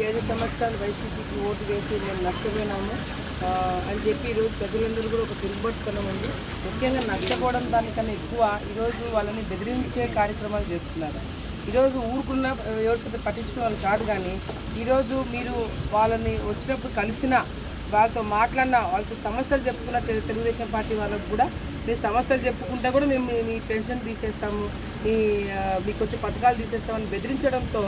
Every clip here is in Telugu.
ఏడు సంవత్సరాలు వైసీపీకి ఓటు వేసి మేము నష్టపోయినాము. అని చెప్పి ఈరోజు ప్రజలందరూ కూడా ఒక తిరుగుబట్టుతనం ఉంది. ముఖ్యంగా నష్టపోవడం దానికన్నా ఎక్కువ ఈరోజు వాళ్ళని బెదిరించే కార్యక్రమాలు చేస్తున్నారు. ఈరోజు ఊరుకున్న ఎవరికైతే పట్టించుకునే వాళ్ళు కాదు కానీ ఈరోజు మీరు వాళ్ళని వచ్చినప్పుడు కలిసిన వాళ్ళతో మాట్లాడిన వాళ్ళకి సమస్యలు చెప్పుకున్న తెలుగుదేశం పార్టీ వాళ్ళకు కూడా మీ సమస్యలు చెప్పుకుంటే కూడా మేము మీ- పెన్షన్ తీసేస్తాము మీ మీకు వచ్చే పథకాలు తీసేస్తామని బెదిరించడంతో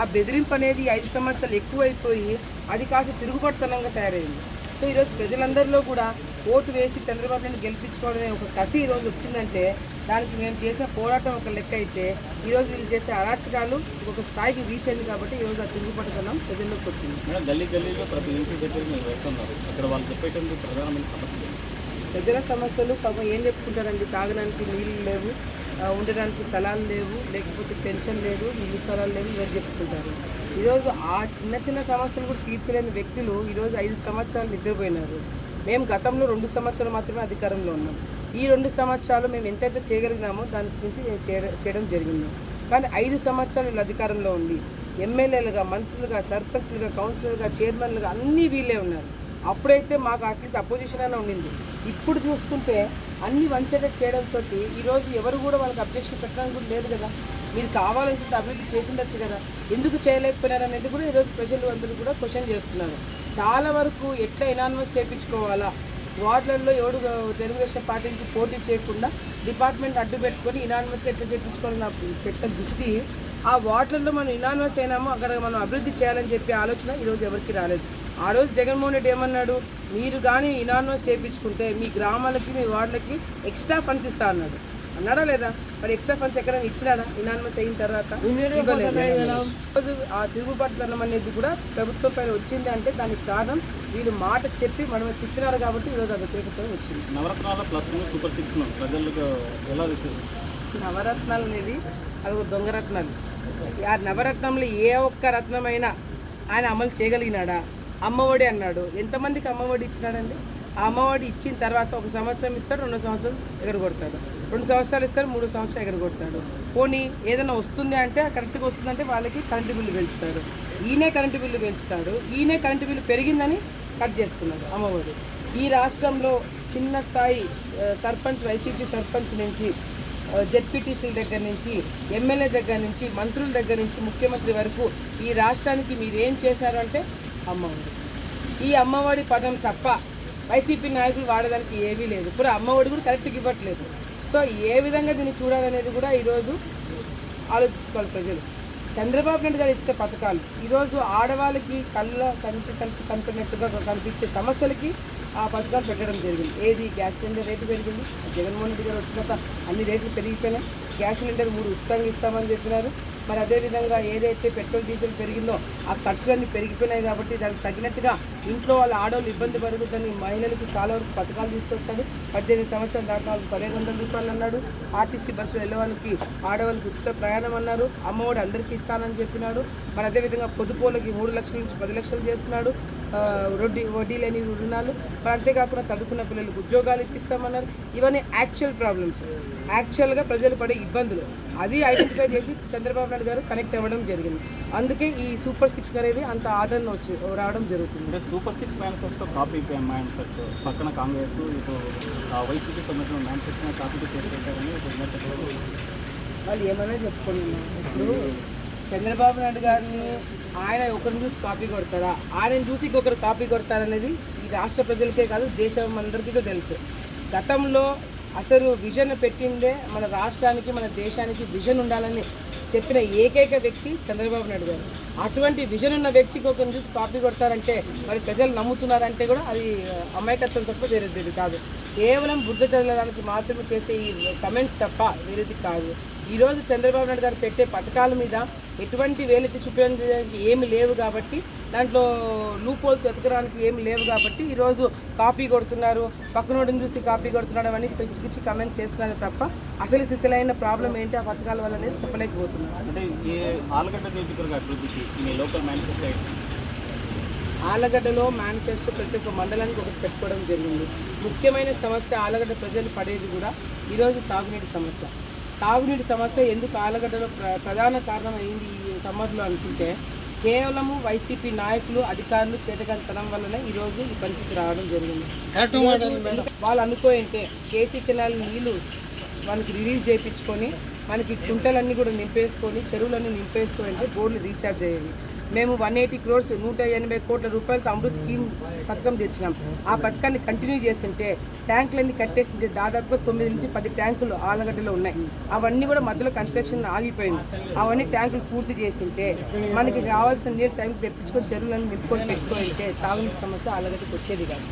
ఆ బెదిరింపు అనేది ఐదు సంవత్సరాలు ఎక్కువైపోయి అది కాస్త తిరుగుబడుతనంగా తయారైంది. సో ఈరోజు ప్రజలందరిలో కూడా ఓటు వేసి చంద్రబాబు నాయుడు గెలిపించుకోవడం అనే ఒక కసి ఈరోజు వచ్చిందంటే దానికి మేము చేసిన పోరాటం ఒక లెక్క అయితే ఈరోజు వీళ్ళు చేసే అరాచకాలు ఒక స్థాయికి రీచ్ అయింది కాబట్టి ఈరోజు ఆ తిరుగుబడుతనం ప్రజల్లోకి వచ్చింది. మేడం గల్లీ గల్లీలో ప్రతి ఇంటి దగ్గర మీరు వెళ్తున్నారు. వాళ్ళు ప్రధానమైన సమస్యలు? ప్రజల సమస్యలు పాపం ఏం చెప్పుకుంటారండి తాగడానికి నీళ్ళు లేవు. ఉండడానికి స్థలాలు లేవు లేకపోతే పెన్షన్ లేదు ఇల్లు స్థలాలు లేవు ఇవన్నీ చెప్పుకుంటారు. ఈరోజు ఆ చిన్న చిన్న సమస్యలు కూడా తీర్చలేని వ్యక్తులు ఈరోజు ఐదు సంవత్సరాలు నిద్రపోయినారు. మేము గతంలో రెండు సంవత్సరాలు మాత్రమే అధికారంలో ఉన్నాం. ఈ రెండు సంవత్సరాలు మేము ఎంతైతే చేయగలిగినామో దాని గురించి మేము చేయడం చేయడం జరిగింది. కానీ ఐదు సంవత్సరాలు వీళ్ళు అధికారంలో ఉండి ఎమ్మెల్యేలుగా మంత్రులుగా సర్పంచ్లుగా కౌన్సిలర్గా చైర్మన్లుగా అన్నీ వీళ్ళే ఉన్నారు. అప్పుడైతే మాకు అట్లీస్ట్ అపోజిషన్ అయినా ఉండింది. ఇప్పుడు చూసుకుంటే అన్ని వంచేటట్టు చేయడంతో ఈరోజు ఎవరు కూడా వాళ్ళకి అబ్జెక్షన్ పెట్టడానికి కూడా లేదు కదా. మీరు కావాలనుకుంటే అభివృద్ధి చేసిండొచ్చు కదా. ఎందుకు చేయలేకపోయినారు అనేది కూడా ఈరోజు ప్రజలు అందరూ కూడా క్వశ్చన్ చేస్తున్నారు. చాలా వరకు ఎట్లా ఎనానిమస్ చేయించుకోవాలా? వార్డులలో ఎవడు తెలుగుదేశం పార్టీ నుంచి పోటీ చేయకుండా డిపార్ట్మెంట్ అడ్డు పెట్టుకొని ఇనానిమస్గా ఎట్లా చేయించుకోవాలని నా పెట్టిన దృష్టి ఆ వార్డులలో మనం ఇనానిమస్ అయినామో అక్కడ మనం అభివృద్ధి చేయాలని చెప్పే ఆలోచన ఈరోజు ఎవరికి రాలేదు. ఆ రోజు జగన్మోహన్ రెడ్డి ఏమన్నాడు? మీరు కానీ ఇనానిమస్ చేయించుకుంటే మీ గ్రామాలకి మీ వార్డులకి ఎక్స్ట్రా ఫండ్స్ ఇస్తా అన్నాడు. అన్నాడా లేదా? మరి ఎక్స్ట్రా ఫండ్స్ ఎక్కడైనా ఇచ్చినాడా? ఇనానిమస్ అయిన తర్వాత. రోజు ఆ తిరుగుబాటుతనం అనేది కూడా ప్రభుత్వం పైన వచ్చింది అంటే దానికి కారణం వీళ్ళు మాట చెప్పి మనం తిప్పినారు కాబట్టి ఈరోజు అది వ్యతిరేకత వచ్చింది. నవరత్నాల ప్లస్ సూపర్ సిక్స్ ప్రజలకు ఎలా విశ్వసిస్తారు నవరత్నాలు అనేది అది ఒక దొంగ రత్నాలు. ఆ నవరత్నంలో ఏ ఒక్క రత్నమైనా ఆయన అమలు చేయగలిగినాడా? అమ్మఒడి అన్నాడు. ఎంతమందికి అమ్మఒడి ఇచ్చినాడండి? ఆ అమ్మఒడి ఇచ్చిన తర్వాత ఒక సంవత్సరం ఇస్తాడు రెండు సంవత్సరం ఎగరగొడతాడు. రెండు సంవత్సరాలు ఇస్తాడు మూడు సంవత్సరాలు ఎగరగొడతాడు. పోనీ ఏదైనా వస్తుంది అంటే కరెక్ట్గా వస్తుందంటే వాళ్ళకి కరెంటు బిల్లు పెంచుతాడు. ఈయనే కరెంటు బిల్లు పెంచుతాడు. ఈయనే కరెంటు బిల్లు పెరిగిందని కట్ చేస్తున్నాడు అమ్మఒడి. ఈ రాష్ట్రంలో చిన్న స్థాయి సర్పంచ్ వైసీపీ సర్పంచ్ నుంచి జెడ్పీటీసీల దగ్గర నుంచి ఎమ్మెల్యే దగ్గర నుంచి మంత్రుల దగ్గర నుంచి ముఖ్యమంత్రి వరకు ఈ రాష్ట్రానికి మీరు ఏం చేశారు అంటే అమ్మఒడి. ఈ అమ్మఒడి పదం తప్ప వైసీపీ నాయకులు వాడడానికి ఏమీ లేదు. ఇప్పుడు అమ్మఒడి కూడా కరెక్ట్గా ఇవ్వట్లేదు. సో ఏ విధంగా దీన్ని చూడాలనేది కూడా ఈరోజు ఆలోచించుకోవాలి ప్రజలు. చంద్రబాబు నాయుడు గారు ఇచ్చే పథకాలు ఈరోజు ఆడవాళ్ళకి కళ్ళ కంటి కంటి కనిపినట్టుగా కనిపించే సమస్యలకి ఆ పథకాలు పెట్టడం జరిగింది. ఏది? గ్యాస్ సిలిండర్ రేటు పెరిగింది. జగన్మోహన్ రెడ్డి గారు వచ్చినాక అన్ని రేట్లు పెరిగిపోయినాయి. గ్యాస్ సిలిండర్ మూడు ఉచితంగా ఇస్తామని చెప్పినారు. మరి అదేవిధంగా ఏదైతే పెట్రోల్ డీజిల్ పెరిగిందో ఆ ఖర్చులన్నీ పెరిగిపోయినాయి కాబట్టి దానికి తగినట్టుగా ఇంట్లో వాళ్ళ ఆడవాళ్ళు ఇబ్బంది పడుతుందని మహిళలకు చాలా వరకు పథకాలు తీసుకొచ్చాడు పద్దెనిమిది సంవత్సరాలు దాకా వాళ్ళకి పదిహేను వందల రూపాయలు అన్నాడు. ఆర్టీసీ బస్సు వెళ్ళే వాళ్ళకి ఆడవాళ్ళకి ఉచిత ప్రయాణం అన్నారు. అమ్మఒడి అందరికీ ఇస్తానని చెప్పినాడు. మరి అదేవిధంగా పొదుపులకి మూడు లక్షల నుంచి పది లక్షలు చేస్తున్నాడు. వడ్డీ వడ్డీ లేని రుణాలు మరి అంతేకాకుండా చదువుకున్న పిల్లలకు ఉద్యోగాలు ఇప్పిస్తామన్నారు. ఇవన్నీ యాక్చువల్ ప్రాబ్లమ్స్ యాక్చువల్గా ప్రజలు పడే ఇబ్బందులు. అది ఐడెంటిఫై చేసి చంద్రబాబు నాయుడు గారు కనెక్ట్ అవ్వడం జరిగింది. అందుకే ఈ సూపర్ సిక్స్ అనేది అంత ఆదరణ వచ్చి రావడం జరుగుతుంది. అంటే super six manifesto copy manifesto పక్కన కాంగ్రెస్ ఇటు వైసీపీ సంబంధించిన మేనిఫెస్టో కాపీ చేసేటారని వాళ్ళు ఏమైనా చెప్పుకోండి ఇప్పుడు చంద్రబాబు నాయుడు గారిని ఆయన ఒకరిని చూసి కాపీ కొడతారా? ఆయనను చూసి ఇంకొకరు కాపీ కొడతారనేది ఈ రాష్ట్ర ప్రజలకే కాదు దేశం అందరికీ తెలుసు. గతంలో అసలు విజన్ పెట్టిందే మన రాష్ట్రానికి మన దేశానికి విజన్ ఉండాలని చెప్పిన ఏకైక వ్యక్తి చంద్రబాబు నాయుడు గారు. అటువంటి విజన్ ఉన్న వ్యక్తికి ఒకరిని చూసి కాపీ కొడతారంటే మరి ప్రజలు నమ్ముతున్నారంటే కూడా అది అమాయకత్వం తప్ప వేరేది కాదు. కేవలం బుద్ధ చదవడానికి మాత్రమే చేసే ఈ కమెంట్స్ తప్ప వేరేది కాదు. ఈరోజు చంద్రబాబు నాయుడు గారు పెట్టే పథకాల మీద ఎటువంటి వేలెత్తి చూపించడానికి ఏమి లేవు కాబట్టి దాంట్లో లూప్ హోల్స్ వెతకడానికి ఏమి లేవు కాబట్టి ఈరోజు కాపీ కొడుతున్నారు. పక్కనోడిని చూసి కాపీ కొడుతున్నాడు అని పిచ్చి పిచ్చి కమెంట్స్ చేస్తున్నారు తప్ప అసలు సిసలైన ప్రాబ్లం ఏంటి? ఆ పథకాల వల్ల అనేది చెప్పలేకపోతున్నారు. అంటే ఈ ఆలగడ్డ నియోజకవర్గ అభివృద్ధికి మీ లోకల్ మేనిఫెస్టో ఆలగడ్డలో మేనిఫెస్టో ప్రతి ఒక్క మండలానికి ఒకటి పెట్టుకోవడం జరిగింది. ముఖ్యమైన సమస్య ఆలగడ్డ ప్రజలు పడేది కూడా ఈరోజు తాగునీటి సమస్య. తాగునీటి సమస్య ఎందుకు ఆలగడ్డలో ప్ర ప్రధాన కారణం అయింది ఈ సమ్మర్లో అనుకుంటే కేవలము వైసీపీ నాయకులు అధికారులు చేతకంతనం వల్లనే ఈరోజు ఈ పరిస్థితి రావడం జరిగింది. వాళ్ళు అనుకోయింటే కేసీ కెనాల్ నీళ్ళు మనకి రిలీజ్ చేయించుకొని మనకి కుంటలన్నీ కూడా నింపేసుకొని చెరువులన్నీ నింపేసుకొని అంటే బోర్డులు రీఛార్జ్ అయ్యేవి మేము వన్ ఎయిటీ క్రోర్స్ నూట ఎనభై కోట్ల రూపాయలతో అమృత్ స్కీమ్ పథకం తెచ్చినాం ఆ పథకాన్ని కంటిన్యూ చేస్తుంటే ట్యాంకులన్నీ కట్టేసింటే దాదాపుగా తొమ్మిది నుంచి పది ట్యాంకులు ఆలగడ్డలో ఉన్నాయి. అవన్నీ కూడా మధ్యలో కన్స్ట్రక్షన్ ఆగిపోయింది. అవన్నీ ట్యాంకులు పూర్తి చేసింటే మనకి కావాల్సిన నీరు టైంకి తెప్పించుకొని చెరువులను నింపుకొని పెట్టుకుంటే తాగునీటి సమస్య ఆలగడ్డకి వచ్చేది కాదు.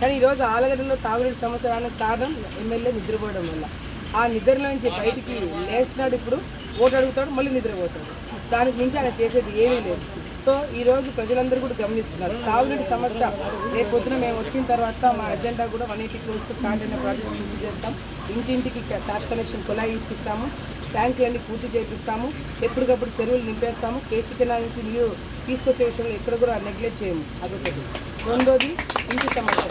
కానీ ఈరోజు ఆలగడ్డలో తాగునీటి సమస్య రావడానికి కారణం ఎమ్మెల్యే నిద్రపోవడం వల్ల. ఆ నిద్రలో నుంచి బయటికి లేస్తున్నాడు ఇప్పుడు ఓటు అడుగుతాడు మళ్ళీ నిద్రపోతాడు. దానికి మించి ఆయన చేసేది ఏమీ లేదు. సో ఈరోజు ప్రజలందరూ కూడా గమనిస్తున్నారు. తాగునీటి సమస్య రేపు పొద్దున మేము వచ్చిన తర్వాత మా అజెండా కూడా వన్ ఎయిటీ క్రోర్స్తో స్టార్ట్ అయిన ప్రాజెక్ట్ పూర్తి చేస్తాం. ఇంటింటికి ట్యాప్ కనెక్షన్ కులాయి ఇప్పిస్తాము. ట్యాంకులన్నీ పూర్తి చేపిస్తాము. ఎప్పటికప్పుడు చెరువులు నింపేస్తాము. కేసీ కెనాల్ నుంచి నీరు తీసుకొచ్చే విషయంలో ఎక్కడ కూడా నెగ్లెక్ట్ చేయము. అదొకటి. రెండోది ఇంటి సమస్య.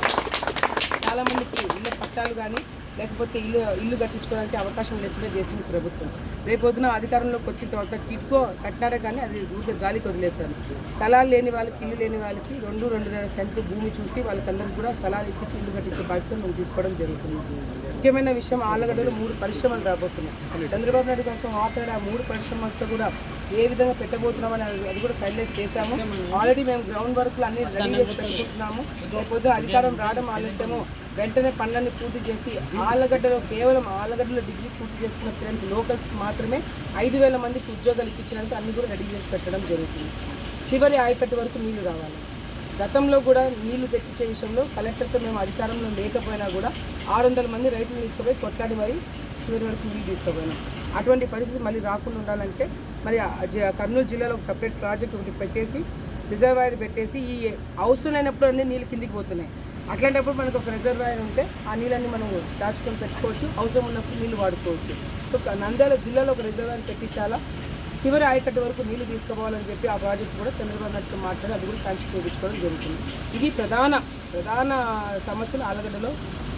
చాలామందికి ఇళ్ళ పట్టాలు కానీ లేకపోతే ఇల్లు ఇల్లు కట్టించుకోవడానికి అవకాశం లేకుండా చేసింది ప్రభుత్వం. రేపొద్దున అధికారంలోకి వచ్చిన తర్వాత టిట్కో కట్టినారే కానీ అది ఊరికే గాలికి వదిలేశారు. స్థలాలు లేని వాళ్ళకి ఇల్లు లేని వాళ్ళకి రెండు రెండున్నర సెంట్లు భూమి చూసి వాళ్ళకందరికీ కూడా స్థలాలు ఇప్పించి ఇల్లు కట్టించే బాధ్యత మేము తీసుకోవడం జరుగుతుంది. ముఖ్యమైన విషయం ఆలగడ్డలో మూడు పరిశ్రమలు రాబోతున్నాయి. చంద్రబాబు నాయుడు గారితో మాట్లాడే ఆ మూడు పరిశ్రమలతో కూడా ఏ విధంగా పెట్టబోతున్నామని అది అది కూడా ఫైనలైజ్ చేశాము. ఆల్రెడీ మేము గ్రౌండ్ వర్క్లు అన్ని రెడీ చేసి పెట్టుకుంటున్నాము. రేపొద్దు అధికారం రావడం ఆలస్యము. వెంటనే పనులన్నీ పూర్తి చేసి ఆలగడ్డలో కేవలం ఆలగడ్డలో డిగ్రీ పూర్తి చేసుకున్న పిల్లలకి లోకల్స్కి మాత్రమే ఐదు వేల మందికి ఉద్యోగాలు ఇప్పించడానికి అన్ని కూడా రెడీ చేసి పెట్టడం జరుగుతుంది. చివరి ఆయకట్టు వరకు నీళ్ళు రావాలి. గతంలో కూడా నీళ్ళు తెప్పించే విషయంలో కలెక్టర్తో మేము అధికారంలో లేకపోయినా కూడా ఆరు వందల మంది రైతులు తీసుకుపోయి కొట్లాడి మరి చివరి వరకు నీళ్ళు తీసుకుపోయినాం. అటువంటి పరిస్థితి మళ్ళీ రాకుండా ఉండాలంటే మరి జ- కర్నూలు జిల్లాలో ఒక సపరేట్ ప్రాజెక్ట్ ఒకటి పెట్టేసి రిజర్వాయర్ పెట్టేసి ఈ అవసరం లేనప్పుడు అన్ని నీళ్ళు కిందికి పోతున్నాయి. అట్లాంటప్పుడు మనకు ఒక రిజర్వాయర్ ఉంటే ఆ నీళ్ళని మనం దాచుకొని పెట్టుకోవచ్చు. అవసరం ఉన్నప్పుడు నీళ్ళు వాడుకోవచ్చు. సో నంద్యాల జిల్లాలో ఒక రిజర్వాయర్ పెట్టించాలా? చివరి ఆయకట్టు వరకు నీళ్ళు తీసుకోవాలని చెప్పి ఆ ప్రాజెక్ట్ కూడా చంద్రబాబు నాయుడు మాట్లాడి అది కూడా శాంక్షన్ చేయించుకోవడం జరుగుతుంది. ఇది ప్రధాన ప్రధాన సమస్యలు ఆలగడ్డలో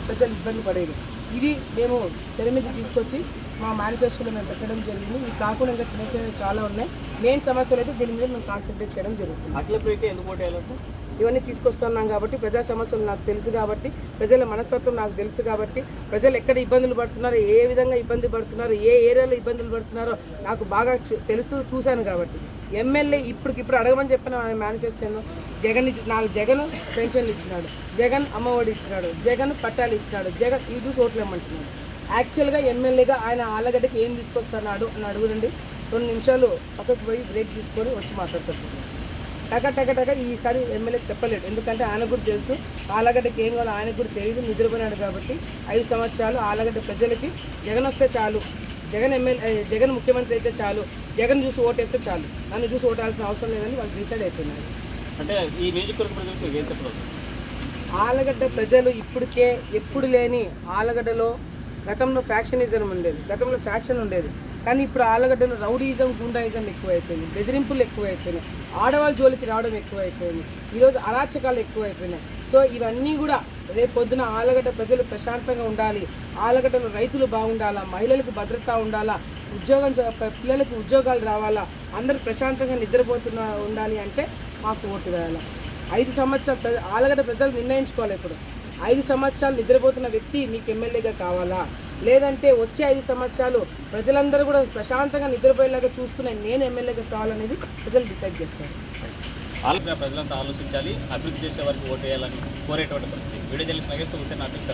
ప్రజలు ఇబ్బంది పడేది. ఇది మేము తెర మీద తీసుకొచ్చి మా మేనిఫెస్టోలో మేము పెట్టడం జరిగింది. ఇది కాకుండా ఇంకా చిన్న చిన్నవి చాలా ఉన్నాయి. మెయిన్ సమస్యలు అయితే దీని మీద మేము కాన్సన్ట్రేట్ చేయడం జరుగుతుంది. అట్లా ఎందుకు ఓటేయాలంటే ఇవన్నీ తీసుకొస్తున్నాం కాబట్టి ప్రజా సమస్యలు నాకు తెలుసు కాబట్టి ప్రజల మనస్తత్వం నాకు తెలుసు కాబట్టి ప్రజలు ఎక్కడ ఇబ్బందులు పడుతున్నారో ఏ విధంగా ఇబ్బంది పడుతున్నారో ఏ ఏరియాలో ఇబ్బందులు పడుతున్నారో నాకు బాగా తెలుసు చూశాను కాబట్టి. ఎమ్మెల్యే ఇప్పటికిప్పుడు అడగమని చెప్పిన మేనిఫెస్టోను జగన్ నాకు జగన్ పెన్షన్లు ఇచ్చినాడు జగన్ అమ్మఒడి ఇచ్చినాడు జగన్ పట్టాలు ఇచ్చినాడు జగన్ ఇది చూసి ఓట్లు ఇమ్మంటున్నాడు. యాక్చువల్గా ఎమ్మెల్యేగా ఆయన ఆళ్ళగడ్డకి ఏం తీసుకొస్తున్నాడు అని అడుగుదండి. రెండు నిమిషాలు పక్కకు పోయి బ్రేక్ తీసుకొని వచ్చి మాట్లాడుతున్నాను టక టక టక ఈసారి ఎమ్మెల్యే చెప్పలేడు. ఎందుకంటే ఆయన కూడా తెలుసు ఆలగడ్డకి ఏం కావాలో ఆయనకు కూడా తెలియదు నిద్రపోయినాడు కాబట్టి ఐదు సంవత్సరాలు ఆలగడ్డ ప్రజలకి జగన్ వస్తే చాలు. జగన్ ఎమ్మెల్యే జగన్ ముఖ్యమంత్రి అయితే చాలు. జగన్ చూసి ఓటేస్తే చాలు. నన్ను చూసి ఓటాల్సిన అవసరం లేదని వాళ్ళు డిసైడ్ అయిపోయినారు. అంటే ఈ నియోజకవర్గ ఆలగడ్డ ప్రజలు ఇప్పటికే ఎప్పుడు లేని ఆలగడ్డలో గతంలో ఫ్యాక్షనిజం ఉండేది. గతంలో ఫ్యాక్షన్ ఉండేది. కానీ ఇప్పుడు ఆలగడ్డలో రౌడీజం గుండాయిజం ఎక్కువైపోయింది. బెదిరింపులు ఎక్కువైపోయినాయి. ఆడవాళ్ళ జోలికి రావడం ఎక్కువైపోయింది. ఈరోజు అరాచకాలు ఎక్కువైపోయినాయి. సో ఇవన్నీ కూడా రేపు పొద్దున ఆలగడ్డ ప్రజలు ప్రశాంతంగా ఉండాలి. ఆలగడ్డలో రైతులు బాగుండాలా? మహిళలకు భద్రత ఉండాలా? ఉద్యోగం పిల్లలకు ఉద్యోగాలు రావాలా? అందరూ ప్రశాంతంగా నిద్రపోతున్న ఉండాలి అంటే మాకు ఓటు వేయాలి? ఐదు సంవత్సరాలు ఆలగడ్డ ప్రజలు నిర్ణయించుకోవాలి ఇప్పుడు. ఐదు సంవత్సరాలు నిద్రపోతున్న వ్యక్తి మీకు ఎమ్మెల్యేగా కావాలా? లేదంటే వచ్చే ఐదు సంవత్సరాలు ప్రజలందరూ కూడా ప్రశాంతంగా నిద్రపోయేలాగా చూసుకునే నేను ఎమ్మెల్యేగా కావాలనేది ప్రజలు డిసైడ్ చేస్తారు. ఆలోచన ప్రజలంతా ఆలోచించాలి అభివృద్ధి చేసే వారికి ఓటు వేయాలని కోరేటువంటి పరిస్థితి. వీడియో తెలిసిన హుసేన్ అభివృద్ధి